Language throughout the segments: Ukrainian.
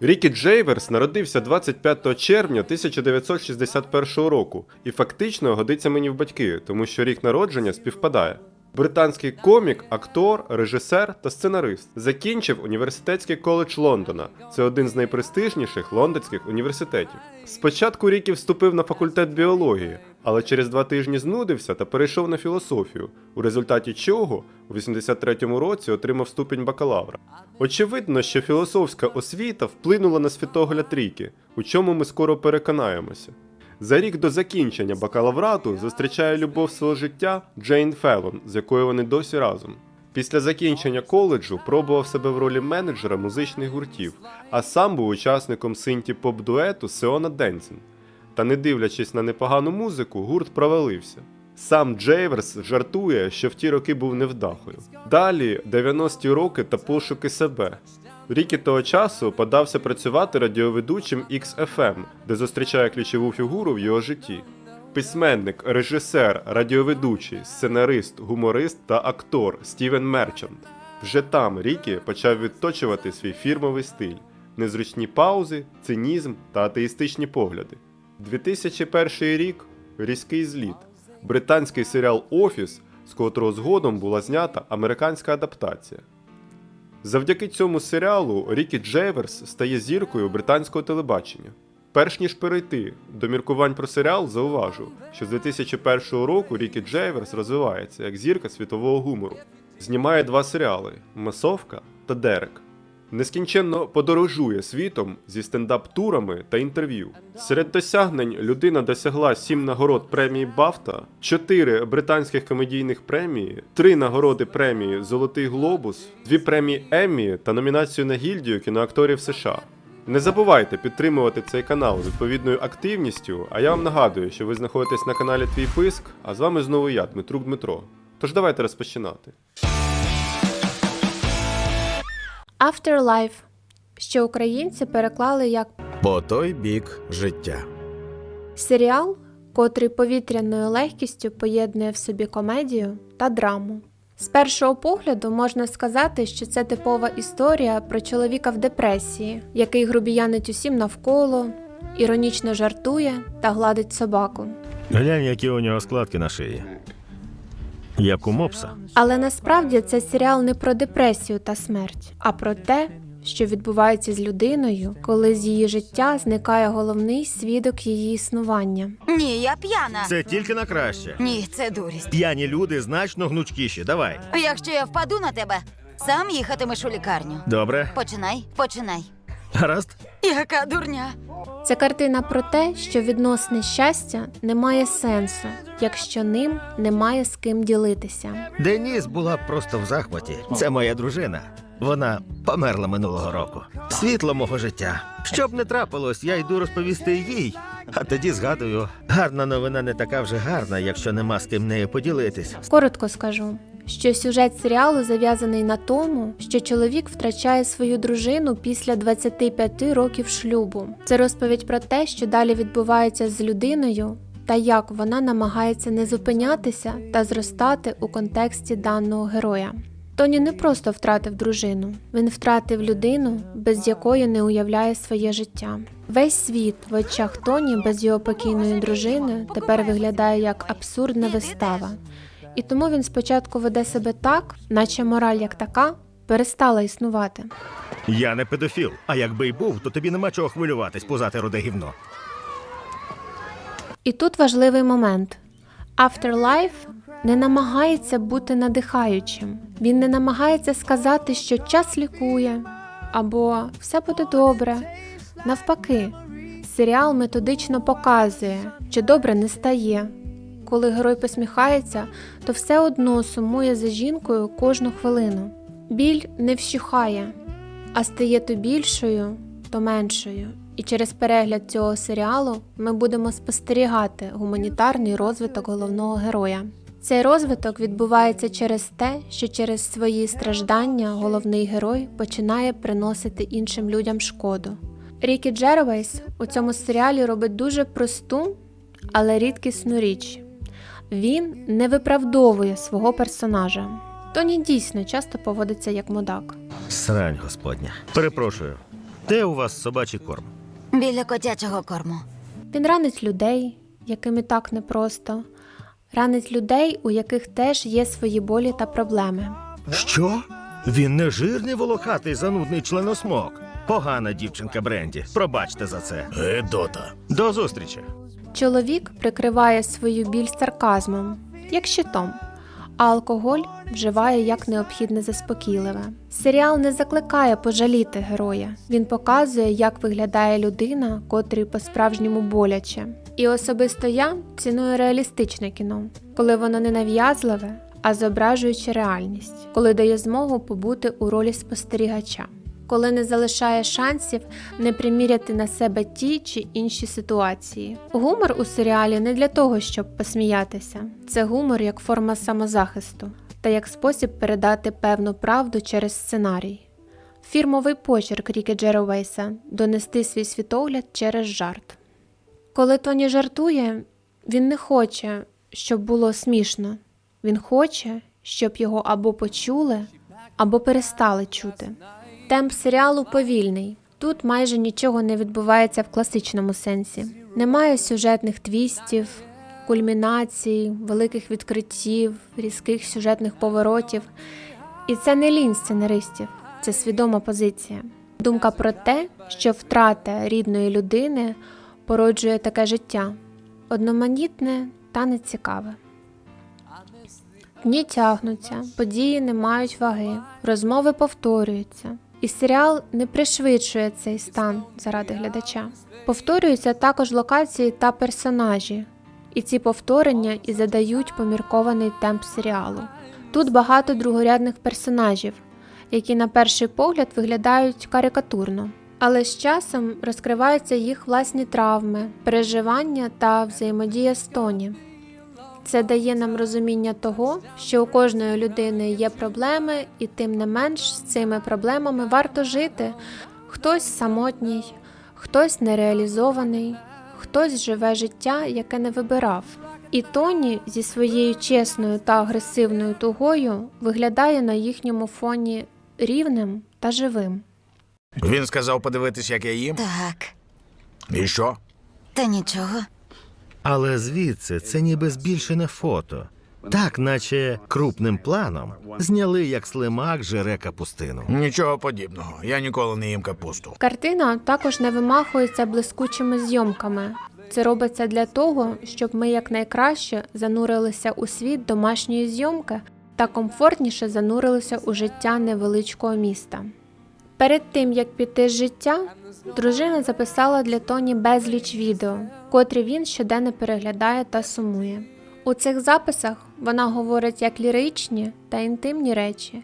Рікі Джейверс народився 25 червня 1961 року і фактично годиться мені в батьки, тому що рік народження співпадає. Британський комік, актор, режисер та сценарист. Закінчив університетський коледж Лондона. Це один з найпрестижніших лондонських університетів. Спочатку Рікі вступив на факультет біології, але через два тижні знудився та перейшов на філософію, у результаті чого у 83-му році отримав ступінь бакалавра. Очевидно, що філософська освіта вплинула на світогляд Рікі, у чому ми скоро переконаємося. За рік до закінчення бакалаврату зустрічає любов свого життя Джейн Феллон, з якою вони досі разом. Після закінчення коледжу пробував себе в ролі менеджера музичних гуртів, а сам був учасником синті поп дуету Сеона Денсен. Та не дивлячись на непогану музику, гурт провалився. Сам Джейверс жартує, що в ті роки був невдахою. Далі 90-ті роки та пошуки себе. Рікі того часу подався працювати радіоведучим XFM, де зустрічає ключову фігуру в його житті. Письменник, режисер, радіоведучий, сценарист, гуморист та актор Стівен Мерчант. Вже там Рікі почав відточувати свій фірмовий стиль, незручні паузи, цинізм та атеїстичні погляди. 2001 рік різкий зліт. Британський серіал Офіс, з котрого згодом була знята американська адаптація. Завдяки цьому серіалу Рікі Джейверс стає зіркою британського телебачення. Перш ніж перейти до міркувань про серіал, зауважу, що з 2001 року Рікі Джейверс розвивається як зірка світового гумору. Знімає два серіали Масовка та Дерек. Нескінченно подорожує світом зі стендап-турами та інтерв'ю. Серед досягнень людина досягла сім нагород премії Бафта, чотири британських комедійних премії, три нагороди премії Золотий Глобус, дві премії Еммі та номінацію на гільдію кіноакторів США. Не забувайте підтримувати цей канал з відповідною активністю, а я вам нагадую, що ви знаходитесь на каналі Твій Писк, а з вами знову я, Дмитрук Дмитро. Тож давайте розпочинати. Afterlife, що українці переклали як По той бік життя. серіал, котрий повітряною легкістю поєднує в собі комедію та драму. З першого погляду можна сказати, що це типова історія про чоловіка в депресії, який грубіянить усім навколо, іронічно жартує та гладить собаку. Глянь, які у нього складки на шиї. Як у мопса. Але насправді це серіал не про депресію та смерть, а про те, що відбувається з людиною, коли з її життя зникає головний свідок її існування. Ні, я п'яна. Це тільки на краще. Ні, це дурість. П'яні люди значно гнучкіші. Давай. Якщо я впаду на тебе, сам їхатимеш у лікарню. Добре. Починай, починай. Гаразд. Яка дурня. Це картина про те, що відносне щастя не має сенсу, якщо ним немає з ким ділитися. Деніс була просто в захваті. Це моя дружина. Вона померла минулого року. Світло мого життя. Щоб не трапилось, я йду розповісти їй. А тоді згадую, гарна новина не така вже гарна, якщо нема з ким нею поділитись. Коротко скажу, що сюжет серіалу зав'язаний на тому, що чоловік втрачає свою дружину після 25 років шлюбу. Це розповідь про те, що далі відбувається з людиною. Та як вона намагається не зупинятися та зростати у контексті даного героя. Тоні не просто втратив дружину, він втратив людину, без якої не уявляє своє життя. Весь світ в очах Тоні без його покійної дружини тепер виглядає як абсурдна вистава. І тому він спочатку веде себе так, наче мораль як така перестала існувати. Я не педофіл. А якби й був, то тобі нема чого хвилюватись, позати роде гівно. І тут важливий момент. Afterlife не намагається бути надихаючим. Він не намагається сказати, що час лікує або все буде добре. Навпаки, серіал методично показує, що добре не стає. Коли герой посміхається, то все одно сумує за жінкою кожну хвилину. Біль не вщухає, а стає то більшою, то меншою. І через перегляд цього серіалу ми будемо спостерігати гуманітарний розвиток головного героя. Цей розвиток відбувається через те, що через свої страждання головний герой починає приносити іншим людям шкоду. Рікі Джервейс у цьому серіалі робить дуже просту, але рідкісну річ. Він не виправдовує свого персонажа. Тоні дійсно часто поводиться як мудак. Срань господня. Перепрошую. Де у вас собачий корм? Біля котячого корму. Він ранить людей, яким і так непросто. Ранить людей, у яких теж є свої болі та проблеми. Що? Він не жирний волохатий занудний членосмок. Погана дівчинка Бренді. Пробачте за це. Гедота. До зустрічі. Чоловік прикриває свою біль сарказмом, як щитом, а алкоголь вживає як необхідне заспокійливе. Серіал не закликає пожаліти героя. Він показує, як виглядає людина, котрій по-справжньому боляче. І особисто я ціную реалістичне кіно, коли воно не нав'язливе, а зображуючи реальність, коли дає змогу побути у ролі спостерігача. Коли не залишає шансів не приміряти на себе ті чи інші ситуації. Гумор у серіалі не для того, щоб посміятися. Це гумор як форма самозахисту та як спосіб передати певну правду через сценарій. Фірмовий почерк Рікі Джеровейса донести свій світогляд через жарт. Коли Тоні жартує, він не хоче, щоб було смішно. Він хоче, щоб його або почули, або перестали чути. Темп серіалу повільний. Тут майже нічого не відбувається в класичному сенсі. Немає сюжетних твістів, кульмінацій, великих відкриттів, різких сюжетних поворотів. І це не лінь сценаристів, це свідома позиція. Думка про те, що втрата рідної людини породжує таке життя одноманітне та нецікаве. Дні тягнуться, події не мають ваги, розмови повторюються, і серіал не пришвидшує цей стан заради глядача. Повторюються також локації та персонажі, і ці повторення і задають поміркований темп серіалу. Тут багато другорядних персонажів, які на перший погляд виглядають карикатурно, але з часом розкриваються їх власні травми, переживання та взаємодія з Тоні. Це дає нам розуміння того, що у кожної людини є проблеми, і тим не менш з цими проблемами варто жити. Хтось самотній, хтось нереалізований, хтось живе життя, яке не вибирав. І Тоні зі своєю чесною та агресивною тугою виглядає на їхньому фоні рівним та живим. Він сказав подивитись, як я їм. Так, І що? та нічого. Але звідси це ніби збільшене фото. Так, наче крупним планом, зняли, як слимак жере капустину. Нічого подібного. Я ніколи не їм капусту. Картина також не вимахується блискучими зйомками. Це робиться для того, щоб ми якнайкраще занурилися у світ домашньої зйомки та комфортніше занурилися у життя невеличкого міста. Перед тим як піти з життя, дружина записала для Тоні безліч відео, котрі він щоденно переглядає та сумує. У цих записах вона говорить як ліричні та інтимні речі,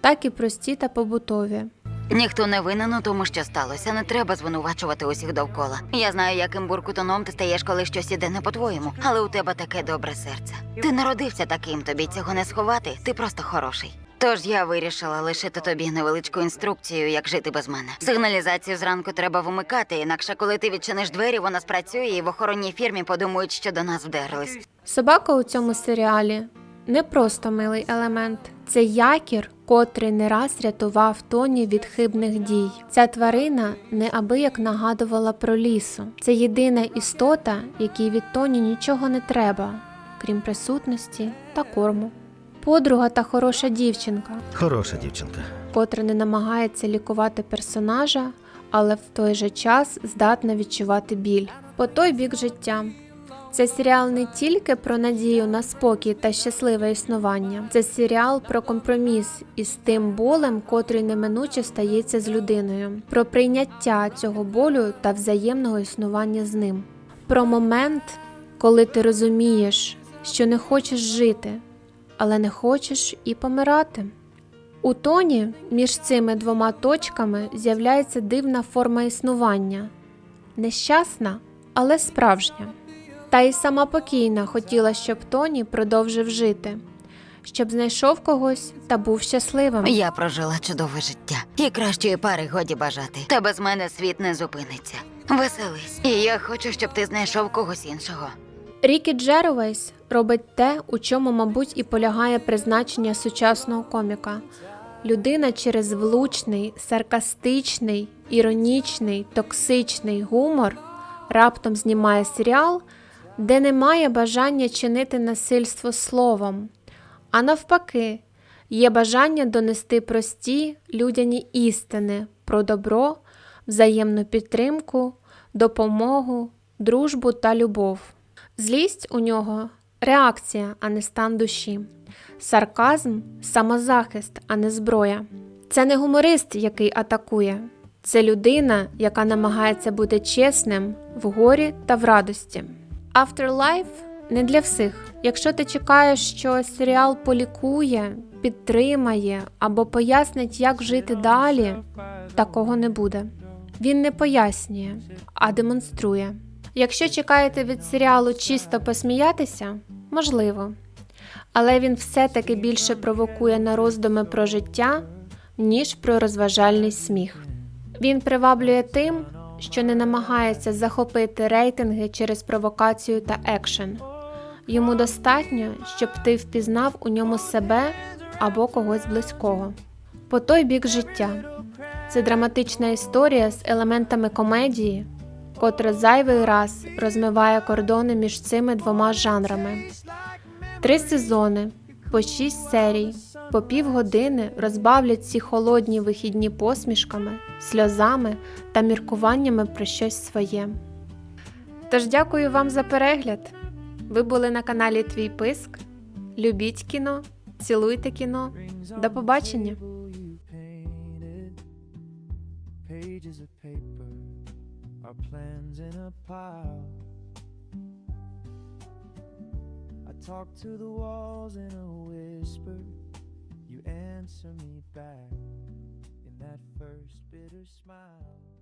так і прості та побутові. Ніхто не винен у тому, що сталося. Не треба звинувачувати усіх довкола. Я знаю, яким буркутоном ти стаєш, коли щось іде не по-твоєму, але у тебе таке добре серце. Ти народився таким, тобі цього не сховати. Ти просто хороший. Тож я вирішила лишити тобі невеличку інструкцію, як жити без мене. Сигналізацію зранку треба вимикати, інакше, коли ти відчиниш двері, вона спрацює, і в охоронній фірмі подумають, що до нас вдерлись. Собака у цьому серіалі не просто милий елемент, це якір, котрий не раз рятував Тоні від хибних дій. Ця тварина неабияк нагадувала про лісу. Це єдина істота, якій від Тоні нічого не треба, крім присутності та корму. Подруга та хороша дівчинка, Хороша дівчинка. котра не намагається лікувати персонажа, але в той же час здатна відчувати біль. По той бік життя. Це серіал не тільки про надію на спокій та щасливе існування, це серіал про компроміс із тим болем, котрий неминуче стається з людиною, про прийняття цього болю та взаємного існування з ним, про момент, коли ти розумієш, що не хочеш жити, але не хочеш і помирати. У тоні між цими двома точками з'являється дивна форма існування нещасна, але справжня. Та й сама покійна хотіла, щоб Тоні продовжив жити, щоб знайшов когось та був щасливим. Я прожила чудове життя. І кращої пари годі бажати. Та без мене світ не зупиниться. Веселись. І я хочу, щоб ти знайшов когось іншого. Рікі Джеровейс робить те, у чому, мабуть, і полягає призначення сучасного коміка. Людина через влучний, саркастичний іронічний, токсичний гумор раптом знімає серіал, де немає бажання чинити насильство словом, а навпаки, є бажання донести прості людяні істини про добро, взаємну підтримку, допомогу, дружбу та любов. Злість у нього реакція, а не стан душі. Сарказм самозахист, а не зброя. Це не гуморист, який атакує. Це людина, яка намагається бути чесним в горі та в радості. Afterlife не для всіх. Якщо ти чекаєш, що серіал полікує, підтримає або пояснить, як жити далі, такого не буде. Він не пояснює, а демонструє. Якщо чекаєте від серіалу чисто посміятися, можливо. Але він все-таки більше провокує на роздуми про життя, ніж про розважальний сміх. Він приваблює тим, що не намагається захопити рейтинги через провокацію та екшен. Йому достатньо, щоб ти впізнав у ньому себе або когось близького. По той бік життя це драматична історія з елементами комедії, котра зайвий раз розмиває кордони між цими двома жанрами. Три сезони, по шість серій, по півгодини розбавлять ці холодні вихідні посмішками, сльозами та міркуваннями про щось своє. Тож дякую вам за перегляд. Ви були на каналі Твій Писк. Любіть кіно, цілуйте кіно. До побачення! pages of paper our plans in a pile. I talk to the walls in a whisper. You answer me back in that first bitter smile